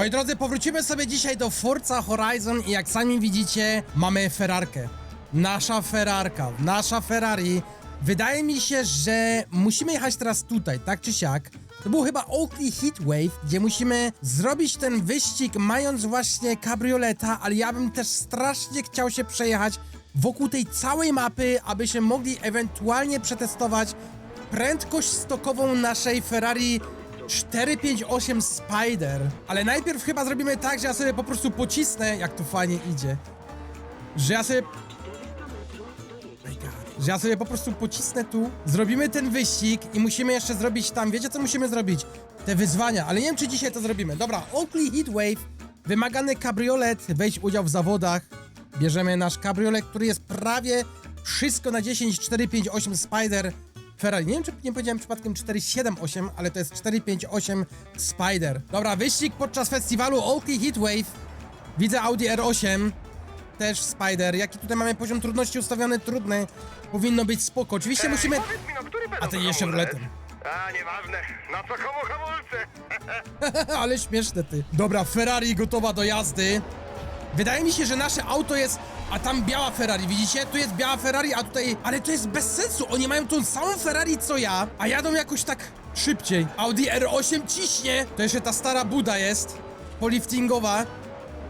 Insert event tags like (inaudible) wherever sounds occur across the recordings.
Moi drodzy, powrócimy sobie dzisiaj do Forza Horizon i jak sami widzicie, mamy Ferrarkę. Nasza Ferrarka, nasza Ferrari. Wydaje mi się, że musimy jechać teraz tutaj, tak czy siak. To był chyba Oakley Heatwave, gdzie musimy zrobić ten wyścig mając właśnie kabrioleta, ale ja bym też strasznie chciał się przejechać wokół tej całej mapy, abyśmy mogli ewentualnie przetestować prędkość stokową naszej Ferrari 458 Spider. Ale najpierw chyba zrobimy tak, że ja sobie po prostu pocisnę, jak to fajnie idzie. Że ja sobie... Że ja sobie po prostu pocisnę tu, zrobimy ten wyścig i musimy jeszcze zrobić tam, wiecie co musimy zrobić? Te wyzwania, ale nie wiem czy dzisiaj to zrobimy. Dobra, Oakley Heatwave, wymagany kabriolet, weź udział w zawodach. Bierzemy nasz kabriolet, który jest prawie wszystko na 10, 458 Spider. Ferrari, nie wiem czy nie powiedziałem przypadkiem 478, ale to jest 458 Spider. Dobra, wyścig podczas festiwalu Oakley Heatwave. Widzę Audi R8, też Spider. Jaki tutaj mamy poziom trudności ustawiony? Trudny. Powinno być spoko. Oczywiście Ej, musimy... Mi, no, A ty hamulec? ruletem. A, nieważne. Na co komu hamulce? (laughs) Ale śmieszne ty. Dobra, Ferrari gotowa do jazdy. Wydaje mi się, że nasze auto jest... A tam biała Ferrari, widzicie? Tu jest biała Ferrari, a tutaj... Ale to jest bez sensu, oni mają tą samą Ferrari co ja, a jadą jakoś tak szybciej. Audi R8 ciśnie. To jeszcze ta stara Buda jest. Poliftingowa.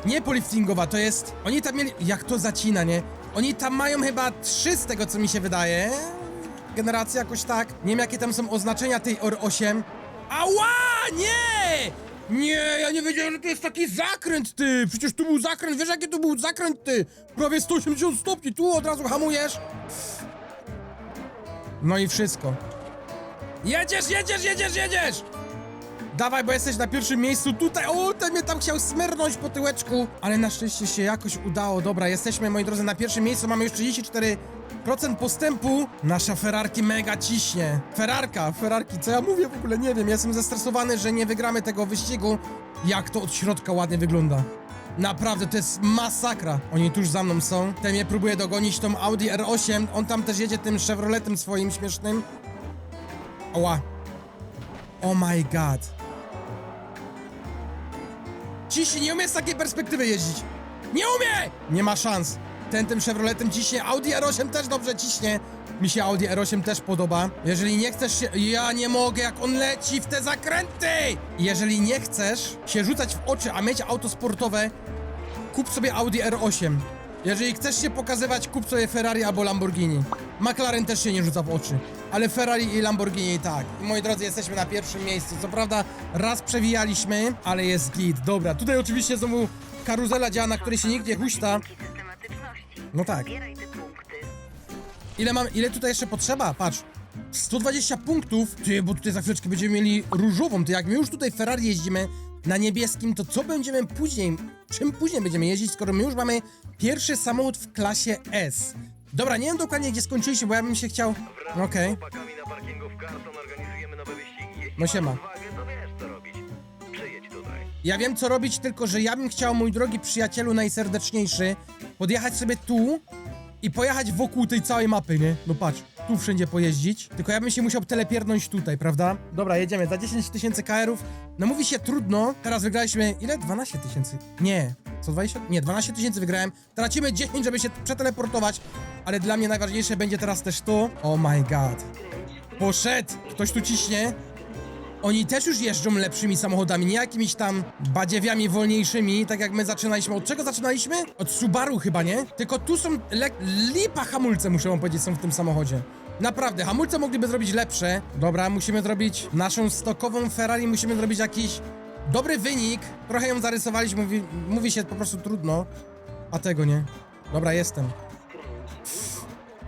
Nie poliftingowa, to jest... Oni tam mieli... Jak to zacina, nie? Oni tam mają chyba trzy z tego, co mi się wydaje. Generacja jakoś tak. Nie wiem, jakie tam są oznaczenia tej R8. Ała! Nie! Nie, ja nie wiedziałem, że to jest taki zakręt, ty! Przecież tu był zakręt, wiesz jaki tu był zakręt, ty? Prawie 180 stopni, tu od razu hamujesz. No i wszystko. Jedziesz, jedziesz, jedziesz, jedziesz! Dawaj, bo jesteś na pierwszym miejscu tutaj. O, ten mnie tam chciał smyrnąć po tyłeczku. Ale na szczęście się jakoś udało. Dobra, jesteśmy, moi drodzy, na pierwszym miejscu. Mamy już 34% postępu. Nasza Ferrarki mega ciśnie. Ferrarka, Ferrarki, co ja mówię w ogóle? Nie wiem, jestem zestresowany, że nie wygramy tego wyścigu. Jak to od środka ładnie wygląda. Naprawdę, to jest masakra. Oni tuż za mną są. Ten mnie próbuje dogonić tą Audi R8. On tam też jedzie tym Chevroletem swoim śmiesznym. Oła. Oh my god. Ciśnie, nie umie z takiej perspektywy jeździć. Nie umie! Nie ma szans. Ten tym Chevroletem ciśnie. Audi R8 też dobrze ciśnie. Mi się Audi R8 też podoba. Jeżeli nie chcesz się... Ja nie mogę, jak on leci w te zakręty! Jeżeli nie chcesz się rzucać w oczy, a mieć auto sportowe, kup sobie Audi R8. Jeżeli chcesz się pokazywać, kup sobie Ferrari albo Lamborghini. McLaren też się nie rzuca w oczy, ale Ferrari i Lamborghini tak. I moi drodzy, jesteśmy na pierwszym miejscu. Co prawda raz przewijaliśmy, ale jest git. Dobra, tutaj oczywiście znowu karuzela działa, na której się nikt nie huśta. No tak. Ile mam, ile tutaj jeszcze potrzeba? Patrz. 120 punktów. Ty, bo tutaj za chwileczkę będziemy mieli różową. To jak my już tutaj Ferrari jeździmy na niebieskim, to co będziemy później? Czym później będziemy jeździć, skoro my już mamy pierwszy samochód w klasie S? Dobra, nie wiem dokładnie gdzie skończyliśmy, bo ja bym się chciał... Wraz Okej. z chłopakami na parkingu w Carson organizujemy nowe wyścigi. Jeśli No siema. masz odwagę, to wiesz co robić. Przyjedź tutaj. Ja wiem co robić, tylko że ja bym chciał, mój drogi przyjacielu najserdeczniejszy, podjechać sobie tu i pojechać wokół tej całej mapy, nie? No patrz, tu wszędzie pojeździć. Tylko ja bym się musiał telepiernąć tutaj, prawda? Dobra, jedziemy. Za 10 tysięcy KR-ów. No mówi się trudno. Teraz wygraliśmy... Ile? 12 tysięcy. Nie. Co 20? Nie, 12 tysięcy wygrałem. Tracimy 10, żeby się przeteleportować. Ale dla mnie najważniejsze będzie teraz też to. Oh my god. Poszedł! Ktoś tu ciśnie. Oni też już jeżdżą lepszymi samochodami, nie jakimiś tam badziewiami wolniejszymi, tak jak my zaczynaliśmy. Od czego zaczynaliśmy? Od Subaru chyba, nie? Tylko tu są lipa hamulce, muszę wam powiedzieć, są w tym samochodzie. Naprawdę, hamulce mogliby zrobić lepsze. Dobra, musimy zrobić naszą stokową Ferrari, musimy zrobić jakiś dobry wynik. Trochę ją zarysowaliśmy, mówi, mówi się po prostu trudno, a tego nie. Dobra, jestem.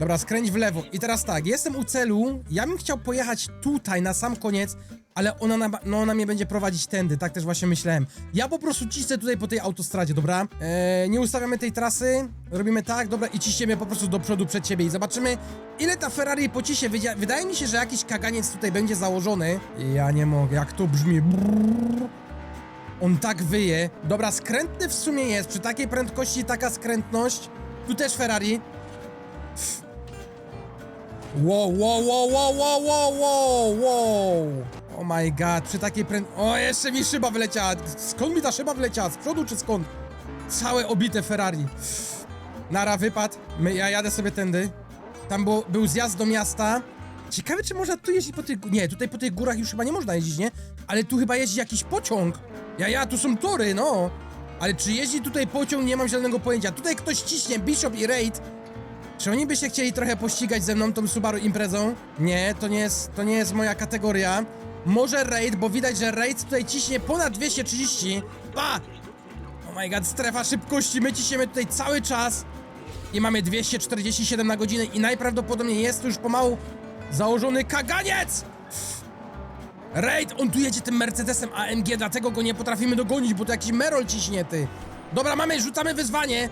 Dobra, skręć w lewo. I teraz tak, jestem u celu. Ja bym chciał pojechać tutaj na sam koniec, ale ona, na, no ona mnie będzie prowadzić tędy, tak też właśnie myślałem. Ja po prostu cisnę tutaj po tej autostradzie, dobra? Eee, nie ustawiamy tej trasy, robimy tak, dobra, i ciśniemy po prostu do przodu przed siebie i zobaczymy, ile ta Ferrari pociśnie. Wyda- Wydaje mi się, że jakiś kaganiec tutaj będzie założony. Ja nie mogę, jak to brzmi. Brrr. On tak wyje. Dobra, skrętny w sumie jest. Przy takiej prędkości taka skrętność. Tu też Ferrari. Wow, wow, wow, wow, wow, wow, wow. Oh my god, przy takiej pręd... O, jeszcze mi szyba wyleciała. Skąd mi ta szyba wyleciała? Z przodu czy skąd? Całe obite Ferrari. Nara, wypad. Ja jadę sobie tędy. Tam było, był zjazd do miasta. Ciekawe, czy można tu jeździć po tych... Nie, tutaj po tych górach już chyba nie można jeździć, nie? Ale tu chyba jeździ jakiś pociąg. Ja, ja, tu są tory, no. Ale czy jeździ tutaj pociąg, nie mam żadnego pojęcia. Tutaj ktoś ciśnie, Bishop i Raid. Czy oni by się chcieli trochę pościgać ze mną tą Subaru imprezą? Nie, to nie jest, to nie jest moja kategoria. Może Raid, bo widać, że Raid tutaj ciśnie ponad 230. Pa! Oh my god, strefa szybkości, my ciśniemy tutaj cały czas. I mamy 247 na godzinę i najprawdopodobniej jest tu już pomału założony kaganiec! Raid, on tu jedzie tym Mercedesem AMG, dlatego go nie potrafimy dogonić, bo to jakiś Merol ciśnie, ty. Dobra, mamy, rzucamy wyzwanie.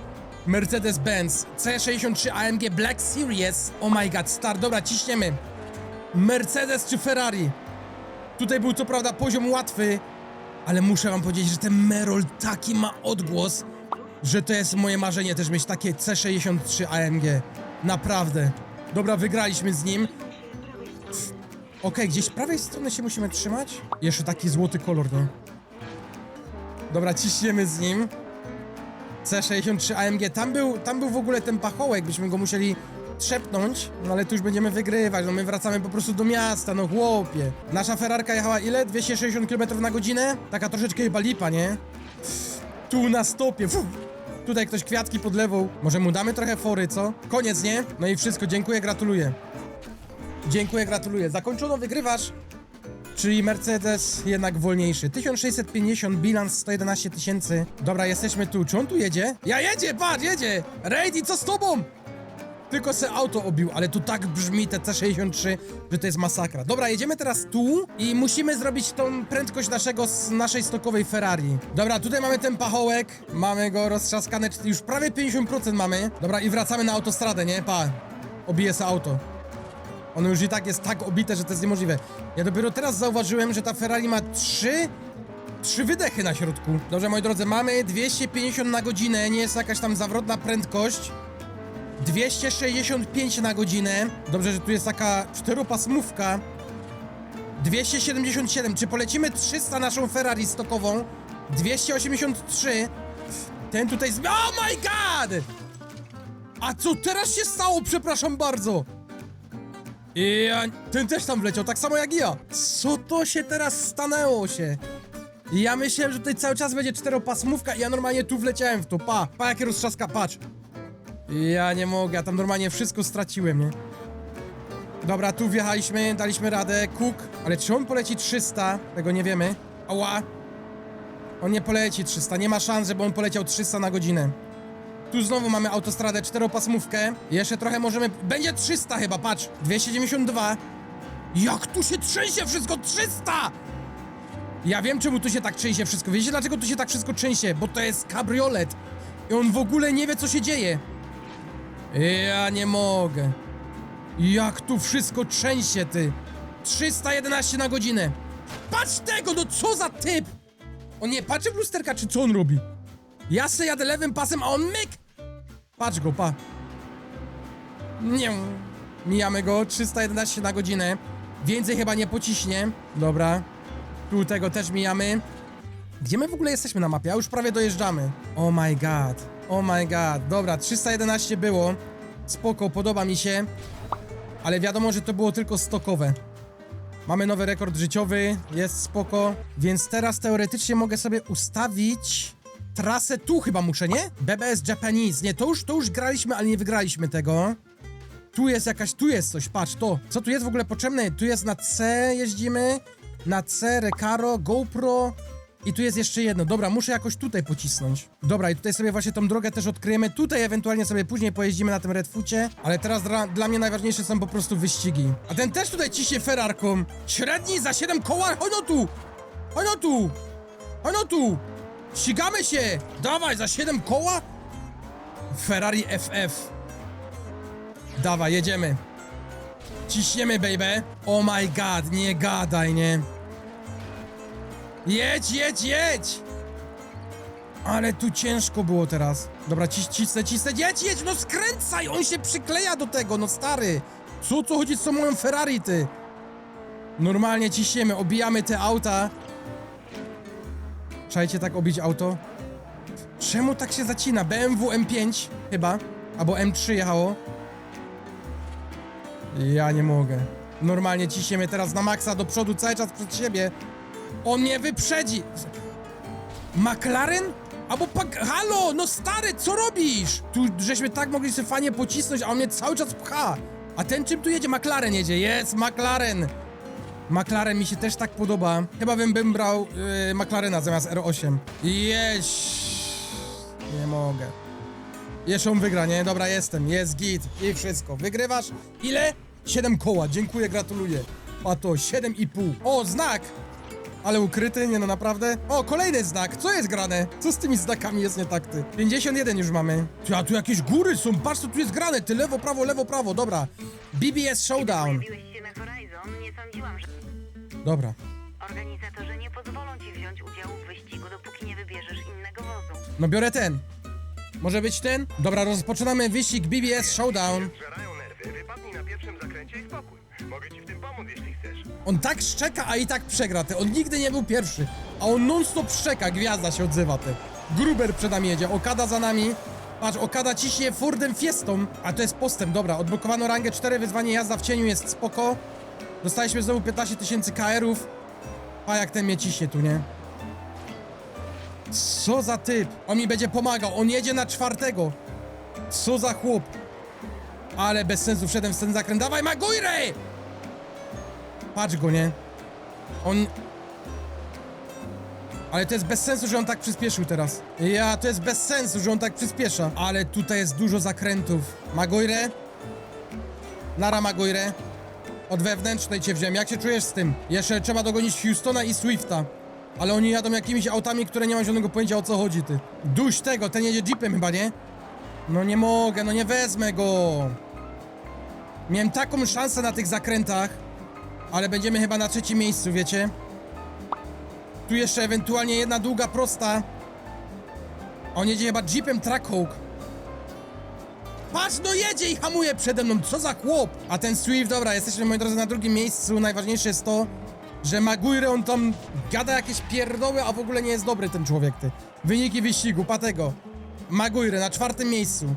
Mercedes-Benz C63 AMG Black Series. Oh my god, star, dobra, ciśniemy. Mercedes czy Ferrari? Tutaj był co prawda poziom łatwy, ale muszę wam powiedzieć, że ten Merol taki ma odgłos, że to jest moje marzenie też mieć takie C63 AMG. Naprawdę. Dobra, wygraliśmy z nim. Okej, gdzieś z prawej strony się musimy trzymać. Jeszcze taki złoty kolor, nie? Dobra, ciśniemy z nim. C63 AMG. Tam był, tam był w ogóle ten pachołek, byśmy go musieli trzepnąć, no ale tu już będziemy wygrywać, no my wracamy po prostu do miasta, no chłopie. Nasza Ferrarka jechała ile? 260 km na godzinę? Taka troszeczkę chyba lipa, nie? Tu na stopie, Fu. Tutaj ktoś kwiatki podlewał. Może mu damy trochę fory, co? Koniec, nie? No i wszystko, dziękuję, gratuluję. Dziękuję, gratuluję. Zakończono, wygrywasz. Czyli Mercedes jednak wolniejszy. 1650, bilans 111 tysięcy. Dobra, jesteśmy tu. Czy on tu jedzie? Ja jedzie, patrz, jedzie! Rady, co z tobą? Tylko se auto obił, ale tu tak brzmi te C63, że to jest masakra. Dobra, jedziemy teraz tu i musimy zrobić tą prędkość naszego, naszej stokowej Ferrari. Dobra, tutaj mamy ten pachołek, mamy go roztrzaskane, już prawie 50% mamy. Dobra, i wracamy na autostradę, nie? Pa, obije se auto. Ono już i tak jest tak obite, że to jest niemożliwe. Ja dopiero teraz zauważyłem, że ta Ferrari ma trzy... Trzy wydechy na środku. Dobrze, moi drodzy, mamy 250 na godzinę, nie jest jakaś tam zawrotna prędkość. 265 na godzinę. Dobrze, że tu jest taka czteropasmówka. 277. Czy polecimy 300 naszą Ferrari stokową? 283. Ten tutaj... zmi- Oh my god! A co teraz się stało? Przepraszam bardzo. I ja... ten też tam wleciał, tak samo jak ja. Co to się teraz stanęło się? I ja myślałem, że tutaj cały czas będzie czteropasmówka i ja normalnie tu wleciałem w to. Pa, pa jakie roztrzaska, patrz. Ja nie mogę, ja tam normalnie wszystko straciłem, nie? Dobra, tu wjechaliśmy, daliśmy radę. Cook, ale czy on poleci 300? Tego nie wiemy. Ała. On nie poleci 300, nie ma szans, żeby on poleciał 300 na godzinę. Tu znowu mamy autostradę, czteropasmówkę. Jeszcze trochę możemy... Będzie 300 chyba, patrz. 292. Jak tu się trzęsie wszystko? 300! Ja wiem, czemu tu się tak trzęsie wszystko. Wiecie, dlaczego tu się tak wszystko trzęsie? Bo to jest kabriolet. I on w ogóle nie wie, co się dzieje. Ja nie mogę. Jak tu wszystko trzęsie, ty. 311 na godzinę. Patrz tego, no co za typ! On nie patrzy w lusterka, czy co on robi? Ja se jadę lewym pasem, a on myk! Patrz go, pa. Nie. Mijamy go, 311 na godzinę. Więcej chyba nie pociśnie. Dobra. Tu tego też mijamy. Gdzie my w ogóle jesteśmy na mapie? A już prawie dojeżdżamy. Oh my god. Oh my god. Dobra, 311 było. Spoko, podoba mi się. Ale wiadomo, że to było tylko stokowe. Mamy nowy rekord życiowy, jest spoko. Więc teraz teoretycznie mogę sobie ustawić trasę tu chyba muszę, nie? BBS Japanese. Nie, to już, to już graliśmy, ale nie wygraliśmy tego. Tu jest jakaś, tu jest coś, patrz, to. Co tu jest w ogóle potrzebne? Tu jest na C jeździmy, na C, Recaro, GoPro i tu jest jeszcze jedno. Dobra, muszę jakoś tutaj pocisnąć. Dobra, i tutaj sobie właśnie tą drogę też odkryjemy. Tutaj ewentualnie sobie później pojeździmy na tym Redfoocie, ale teraz dla, dla mnie najważniejsze są po prostu wyścigi. A ten też tutaj ciśnie Ferrarką. Średni za 7 koła, chodź no tu! Chodź no tu! Chodź no tu! Ścigamy się! Dawaj, za 7 koła? Ferrari FF. Dawaj, jedziemy. Ciśniemy, baby. Oh my god, nie gadaj, nie. Jedź, jedź, jedź! Ale tu ciężko było teraz. Dobra, ciś, cisnę, cisnę, jedź, jedź, no skręcaj! On się przykleja do tego, no stary! Co, co chodzi z tą moją Ferrari, ty? Normalnie ciśniemy, obijamy te auta. Trzajcie tak obić auto? Czemu tak się zacina? BMW M5 chyba, albo M3 jechało. Ja nie mogę. Normalnie ciśniemy teraz na maksa do przodu cały czas przed siebie. On mnie wyprzedzi. McLaren? Albo pak... Halo, no stary, co robisz? Tu żeśmy tak mogli sobie pocisnąć, a on mnie cały czas pcha. A ten czym tu jedzie? McLaren jedzie. Jest, McLaren. McLaren mi się też tak podoba. Chyba bym, bym brał yy, McLarena zamiast R8. Jeś. Nie mogę. Jeszcze on wygra, nie? Dobra, jestem. Jest git. I wszystko. Wygrywasz? Ile? 7 koła. Dziękuję, gratuluję. A to 7,5. O, znak! Ale ukryty? Nie no, naprawdę? O, kolejny znak! Co jest grane? Co z tymi znakami jest nie tak, ty? 51 już mamy. Ty, a tu jakieś góry są, patrz co tu jest grane, ty lewo, prawo, lewo, prawo, dobra. BBS Showdown. Sądziłam, że... Dobra. Organizatorzy nie pozwolą ci wziąć udziału w wyścigu, dopóki nie wybierzesz innego wozu. No biorę ten. Może być ten? Dobra, rozpoczynamy wyścig BBS Showdown. Żerają nerwy, wypadnij na pierwszym zakręcie i spokój. Mogę ci w tym pomóc, jeśli chcesz. On tak szczeka, a i tak przegra, ty. On nigdy nie był pierwszy. A on non-stop szczeka, gwiazda się odzywa, ty. Gruber przed nami jedzie, Okada za nami. Patrz, Okada ciśnie Fordem Fiestą, a to jest postęp, dobra. Odblokowano rangę 4, wyzwanie jazda w cieniu jest spoko. Dostaliśmy znowu 15 tysięcy KR-ów. A jak ten mnie ciśnie tu, nie? Co za typ? On mi będzie pomagał, on jedzie na czwartego. Co za chłop? Ale bez sensu wszedłem w ten zakręt. Dawaj, Maguire! Patrz go, nie? On... Ale to jest bez sensu, że on tak przyspieszył teraz. Ja, to jest bez sensu, że on tak przyspiesza. Ale tutaj jest dużo zakrętów. Maguire? Nara Maguire. Od wewnętrznej cię wziąłem. Jak się czujesz z tym? Jeszcze trzeba dogonić Houstona i Swifta. Ale oni jadą jakimiś autami, które nie mam zielonego pojęcia o co chodzi, ty. Duś tego, ten jedzie jeepem chyba, nie? No nie mogę, no nie wezmę go. Miałem taką szansę na tych zakrętach. Ale będziemy chyba na trzecim miejscu, wiecie? Tu jeszcze ewentualnie jedna długa prosta. On jedzie chyba jeepem Trackhawk. Patrz, no jedzie i hamuje przede mną, co za chłop! A ten Swift, dobra, jesteśmy moi drodzy na drugim miejscu. Najważniejsze jest to, że Maguire on tam gada jakieś pierdoły, a w ogóle nie jest dobry ten człowiek, ty. Wyniki wyścigu, patego. Maguire na czwartym miejscu.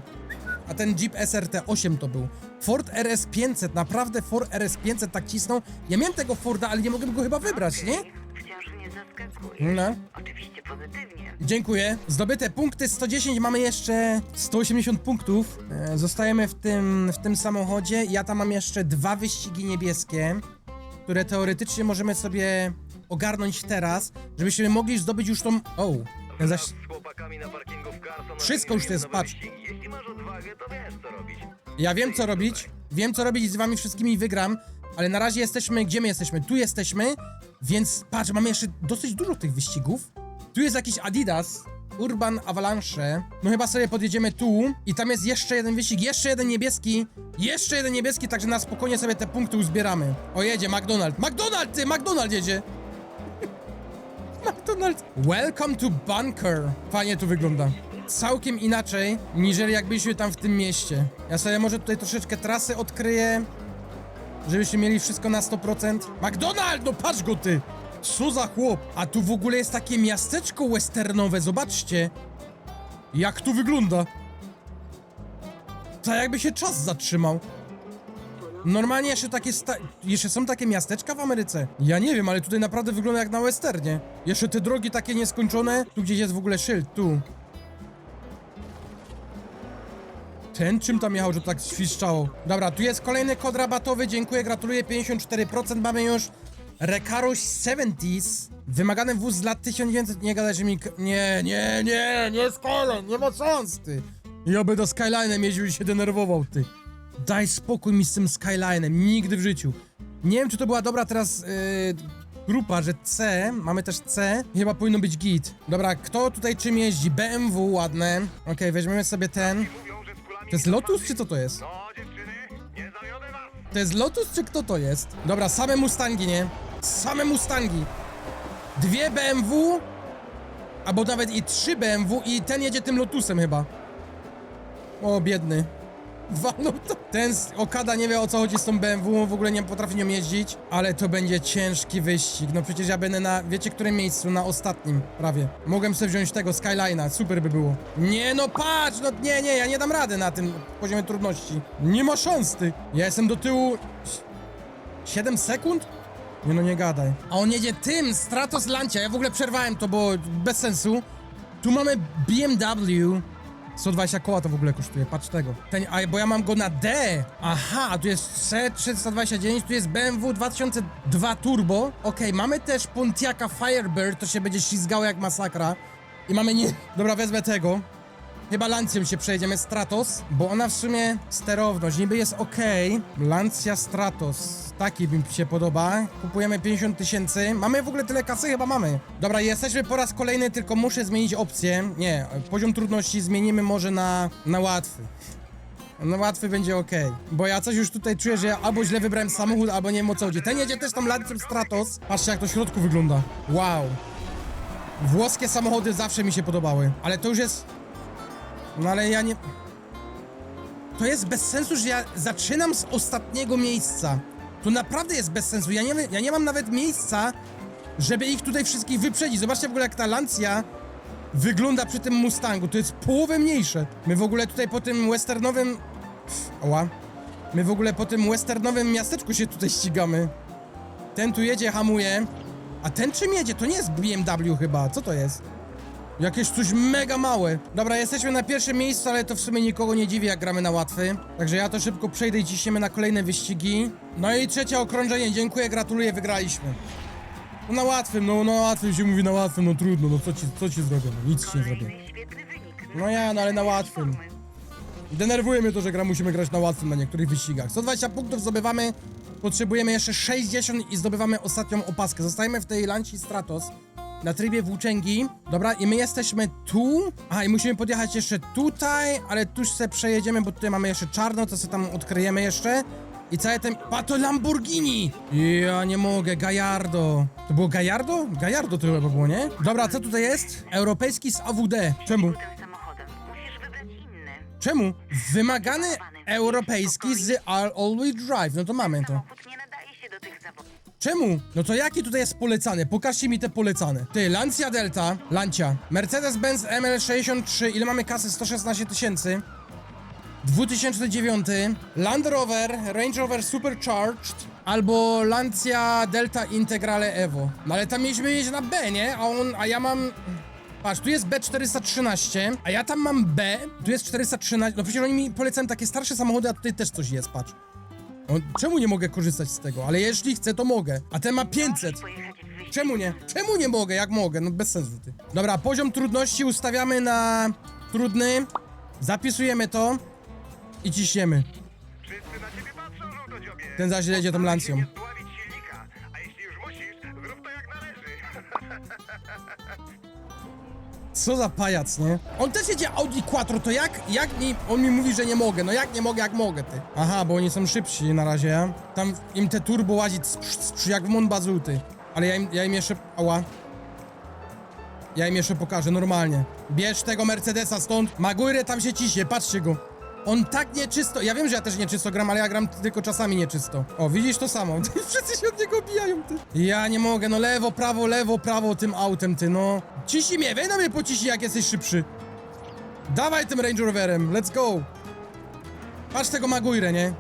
A ten Jeep SRT 8 to był. Ford RS 500, naprawdę Ford RS 500 tak cisnął. Ja miałem tego Forda, ale nie mogłem go chyba wybrać, nie? Wciąż mnie zaskakuje. No. Oczywiście pozytywnie. Dziękuję. Zdobyte punkty 110, mamy jeszcze 180 punktów. E, zostajemy w tym, w tym samochodzie. Ja tam mam jeszcze dwa wyścigi niebieskie, które teoretycznie możemy sobie ogarnąć teraz, żebyśmy mogli zdobyć już tą... O, ten zaś... Z chłopakami na parkingu w Carson Wszystko już to jest, patrz. Jeśli masz odwagę, to wiesz co robić. Ja wiem co robić, wiem co robić z wami wszystkimi wygram, ale na razie jesteśmy, gdzie my jesteśmy? Tu jesteśmy, więc patrz, mamy jeszcze dosyć dużo tych wyścigów. Tu jest jakiś Adidas, Urban Avalanche, no chyba sobie podjedziemy tu i tam jest jeszcze jeden wyścig, jeszcze jeden niebieski, jeszcze jeden niebieski, także na spokojnie sobie te punkty uzbieramy. O jedzie, McDonald, McDonald ty, McDonald jedzie! (laughs) McDonald's. Welcome to Bunker. Fajnie tu wygląda. Całkiem inaczej, niżeli jak byliśmy tam w tym mieście. Ja sobie może tutaj troszeczkę trasy odkryję, żebyśmy mieli wszystko na 100%. McDonald, no patrz go ty! Co za chłop! A tu w ogóle jest takie miasteczko westernowe, zobaczcie. Jak tu wygląda. Tak jakby się czas zatrzymał. Normalnie jeszcze takie. Jeszcze są takie miasteczka w Ameryce? Ja nie wiem, ale tutaj naprawdę wygląda jak na westernie. Jeszcze te drogi takie nieskończone. Tu gdzieś jest w ogóle szyld, tu. Ten czym tam jechał, że tak świszczało? Dobra, tu jest kolejny kod rabatowy, dziękuję, gratuluję, 54% mamy już. Recaro 70s. Wymagany wóz z lat 1900, nie gadaj, że mi... Nie, nie, nie, nie Skyline, nie ma szans, ty. Ja by do Skyline'em jeździł i się denerwował, ty. Daj spokój mi z tym Skyline'em, nigdy w życiu. Nie wiem, czy to była dobra teraz yy, grupa, że C, mamy też C, i chyba powinno być git. Dobra, kto tutaj czym jeździ? BMW, ładne. Okej, weźmiemy sobie ten. To jest Lotus, czy co to jest? No, dziewczyny, nie zawiodę was. To jest Lotus, czy kto to jest? Dobra, same Mustangi, nie? Same Mustangi. Dwie BMW, albo nawet i trzy BMW i ten jedzie tym Lotusem chyba. O, biedny. Walnął to. Ten Okada nie wie o co chodzi z tą BMW, w ogóle nie potrafi nią jeździć, ale to będzie ciężki wyścig. No przecież ja będę na, wiecie którym miejscu? Na ostatnim, prawie. Mogłem sobie wziąć tego, Skyline'a, super by było. Nie no patrz, no nie, nie, ja nie dam rady na tym poziomie trudności. Nie ma szans, ty. Ja jestem do tyłu... 7 sekund? Nie no, nie gadaj. A on jedzie tym, Stratos Lancia. Ja w ogóle przerwałem to, bo bez sensu. Tu mamy BMW. 120 koła to w ogóle kosztuje, patrz tego. Ten, a, bo ja mam go na D. Aha, tu jest C329, tu jest BMW 2002 Turbo. Okej, mamy też Pontiaca Firebird, to się będzie ślizgało jak masakra. I mamy nie... (laughs) Dobra, wezmę tego. Chyba Lancją się przejedziemy Stratos, bo ona w sumie sterowność niby jest ok. Lancia Stratos, taki mi się podoba. Kupujemy 50 tysięcy. Mamy w ogóle tyle kasy? Chyba mamy. Dobra, jesteśmy po raz kolejny, tylko muszę zmienić opcję. Nie, poziom trudności zmienimy może na, na łatwy. No łatwy będzie ok, bo ja coś już tutaj czuję, że ja albo źle wybrałem samochód, albo nie wiem o co chodzi. Ten jedzie też tą Lancją Stratos. Patrzcie jak to w środku wygląda. Wow. Włoskie samochody zawsze mi się podobały, ale to już jest no ale ja nie... To jest bez sensu, że ja zaczynam z ostatniego miejsca. To naprawdę jest bez sensu. Ja nie, ja nie mam nawet miejsca, żeby ich tutaj wszystkich wyprzedzić. Zobaczcie w ogóle jak ta Lancia wygląda przy tym Mustangu. To jest połowę mniejsze. My w ogóle tutaj po tym westernowym... Oła. My w ogóle po tym westernowym miasteczku się tutaj ścigamy. Ten tu jedzie, hamuje. A ten czym jedzie? To nie jest BMW chyba. Co to jest? Jakieś coś mega małe. Dobra, jesteśmy na pierwszym miejscu, ale to w sumie nikogo nie dziwi, jak gramy na łatwy. Także ja to szybko przejdę i ciśniemy na kolejne wyścigi. No i trzecie okrążenie. Dziękuję, gratuluję, wygraliśmy. No na łatwym, no na łatwym się mówi na łatwym, no trudno, no co ci, co ci zrobię, no nic ci nie zrobię. No ja, no ale na łatwym. Denerwuje mnie to, że gra musimy grać na łatwym na niektórych wyścigach. 120 punktów zdobywamy, potrzebujemy jeszcze 60 i zdobywamy ostatnią opaskę. Zostajemy w tej Lanci Stratos na trybie włóczęgi. Dobra, i my jesteśmy tu. Aha, i musimy podjechać jeszcze tutaj, ale tuż se przejedziemy, bo tutaj mamy jeszcze czarno, to sobie tam odkryjemy jeszcze. I cały ten... Pato Lamborghini! Ja nie mogę, Gallardo. To było Gallardo? Gallardo to chyba było, nie? Dobra, co tutaj jest? Europejski z AWD. Czemu? Czemu? Wymagany europejski z all-wheel drive. No to mamy to. Czemu? No to jaki tutaj jest polecany? Pokażcie mi te polecane. Ty, Lancia Delta, Lancia, Mercedes-Benz ML63, ile mamy kasy? 116 tysięcy. 2009, Land Rover, Range Rover Supercharged, albo Lancia Delta Integrale Evo. No ale tam mieliśmy jeździć na B, nie? A on, a ja mam... Patrz, tu jest B413, a ja tam mam B, tu jest 413, no przecież oni mi polecają takie starsze samochody, a tutaj też coś jest, patrz. Czemu nie mogę korzystać z tego? Ale jeśli chcę, to mogę. A ten ma 500. Możesz pojechać w wyścigu. Czemu nie? Czemu nie mogę? Jak mogę? No bez sensu ty. Dobra, poziom trudności ustawiamy na trudny. Zapisujemy to i ciśniemy. Wszyscy na ciebie patrzą, żółtodziobie. Ten zaś jedzie tą lancją. Co za pajac, nie? On też jedzie Audi Quattro, to jak, jak mi, on mi mówi, że nie mogę, no jak nie mogę, jak mogę, ty? Aha, bo oni są szybsi na razie, tam im te turbo łazi sprz, sprz, jak w Monbazu, ty. Ale ja im, ja im jeszcze, ała. Ja im jeszcze pokażę, normalnie. Bierz tego Mercedesa stąd, Maguire tam się ciśnie, patrzcie go. On tak nieczysto, ja wiem, że ja też nieczysto gram, ale ja gram tylko czasami nieczysto. O, widzisz to samo, (laughs) wszyscy się od niego bijają, ty. Ja nie mogę, no lewo, prawo, lewo, prawo tym autem, ty, no. Ciśnij mnie, weź na mnie pociśnij, jak jesteś szybszy. Dawaj tym Range Roverem, let's go. Patrz tego Maguire, nie?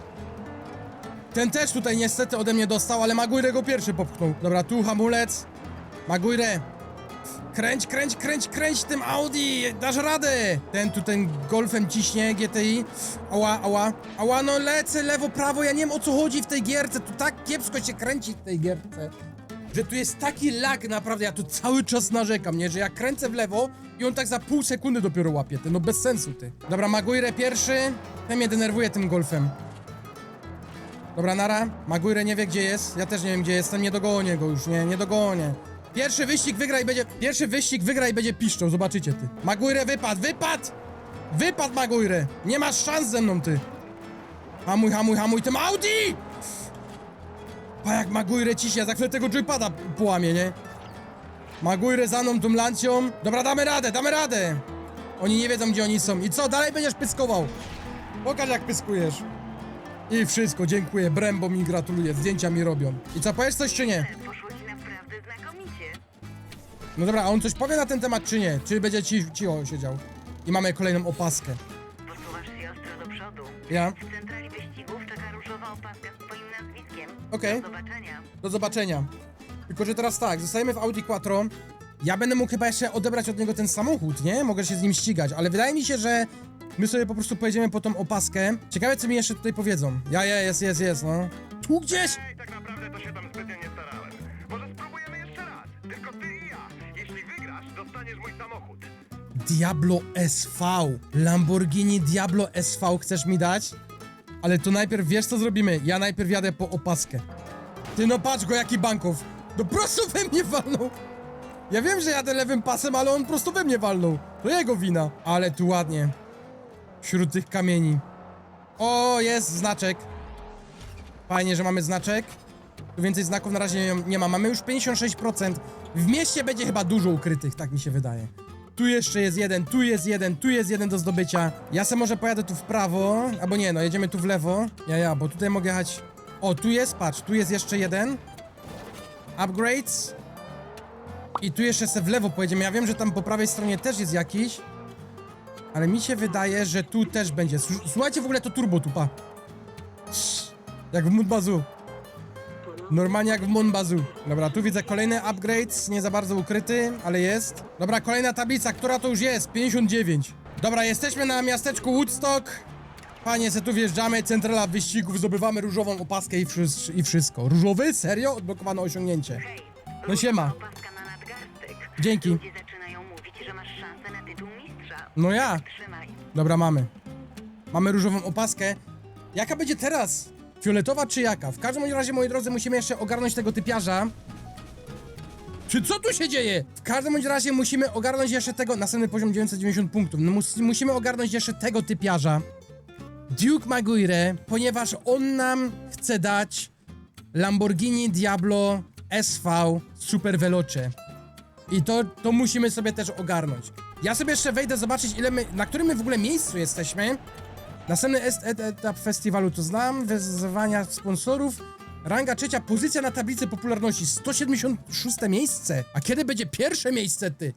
Ten też tutaj niestety ode mnie dostał, ale Maguire go pierwszy popchnął. Dobra, tu hamulec. Maguire. Kręć, kręć, kręć, kręć tym Audi! Dasz radę! Ten tu ten golfem ciśnie GTI. Ała, ała. Ała, no lecę lewo, prawo, ja nie wiem o co chodzi w tej gierce. Tu tak kiepsko się kręci w tej gierce. Że tu jest taki lag naprawdę, ja tu cały czas narzekam, nie? Że ja kręcę w lewo i on tak za pół sekundy dopiero łapie, ty. No bez sensu, ty. Dobra, Maguire pierwszy. Ten mnie denerwuje tym golfem. Dobra, nara. Maguire nie wie, gdzie jest. Ja też nie wiem, gdzie jestem. Nie dogonię go już, nie, nie dogonię. Pierwszy wyścig wygra i będzie... Pierwszy wyścig wygra i będzie piszczał, zobaczycie, ty. Maguire wypadł, wypadł! Wypadł Maguire! Nie masz szans ze mną, ty. Hamuj, hamuj, hamuj tym Audi! Pa jak Maguire ciśnie, za chwilę tego joypada połamie, nie? Maguire za mną tą lancją. Dobra, damy radę, damy radę! Oni nie wiedzą, gdzie oni są. I co, dalej będziesz pyskował? Pokaż jak pyskujesz. I wszystko, dziękuję. Brembo mi gratuluje, zdjęcia mi robią. I co, powiesz coś czy nie? No dobra, a on coś powie na ten temat czy nie? Czy będzie ci, cicho siedział? I mamy kolejną opaskę. Posuwasz się ostro do przodu. Ja? W centrali wyścigów czeka różowa opaska z twoim nazwiskiem. Okej. Do zobaczenia. Do zobaczenia. Tylko, że teraz tak, zostajemy w Audi Quattro. Ja będę mógł chyba jeszcze odebrać od niego ten samochód, nie? Mogę się z nim ścigać, ale wydaje mi się, że my sobie po prostu pojedziemy po tą opaskę. Ciekawe, co mi jeszcze tutaj powiedzą. Ja, ja, jest, jest, jest, no. Tu gdzieś! Ej, tak naprawdę to się tam zbytnio nie starałem. Dostaniesz mój samochód. Diablo SV. Lamborghini Diablo SV chcesz mi dać? Ale to najpierw wiesz co zrobimy? Ja najpierw jadę po opaskę. Ty no patrz go jaki banków. No prosto we mnie walnął. Ja wiem, że jadę lewym pasem, ale on prosto we mnie walnął. To jego wina. Ale tu ładnie. Wśród tych kamieni. O, jest znaczek. Fajnie, że mamy znaczek. Tu więcej znaków na razie nie ma. Mamy już 56%. W mieście będzie chyba dużo ukrytych, tak mi się wydaje. Tu jeszcze jest jeden, tu jest jeden, tu jest jeden do zdobycia. Ja se może pojadę tu w prawo, albo nie, no jedziemy tu w lewo. Ja, ja, bo tutaj mogę jechać... O, tu jest, patrz, tu jest jeszcze jeden. Upgrades. I tu jeszcze se w lewo pojedziemy. Ja wiem, że tam po prawej stronie też jest jakiś. Ale mi się wydaje, że tu też będzie. Słuchajcie w ogóle to turbo tu, pa. Jak w Mudbazu. Normalnie jak w Monbazu. Dobra, tu widzę kolejny upgrade, nie za bardzo ukryty, ale jest. Dobra, kolejna tablica, która to już jest? 59. Dobra, jesteśmy na miasteczku Woodstock. Panie, se tu wjeżdżamy, centrala wyścigów, zdobywamy różową opaskę i, wszy i wszystko. Różowy? Serio? Odblokowane osiągnięcie. Hej, No siema. różowa opaska na nadgarstek. Dzięki. Ludzie zaczynają mówić, że masz szansę na tytuł mistrza. No ja. Trzymaj. Dobra, mamy. Mamy różową opaskę. Jaka będzie teraz? Fioletowa czy jaka? W każdym razie, moi drodzy, musimy jeszcze ogarnąć tego typiarza. Czy co tu się dzieje? W każdym razie musimy ogarnąć jeszcze tego... Następny poziom 990 punktów. No mus, musimy ogarnąć jeszcze tego typiarza. Duke Maguire, ponieważ on nam chce dać Lamborghini Diablo SV Super Veloce. I to, to musimy sobie też ogarnąć. Ja sobie jeszcze wejdę zobaczyć, ile my, na którym my w ogóle miejscu jesteśmy. Następny est- et- etap festiwalu to znam, wyzwania sponsorów. Ranga trzecia, pozycja na tablicy popularności, 176 miejsce. A kiedy będzie pierwsze miejsce, ty?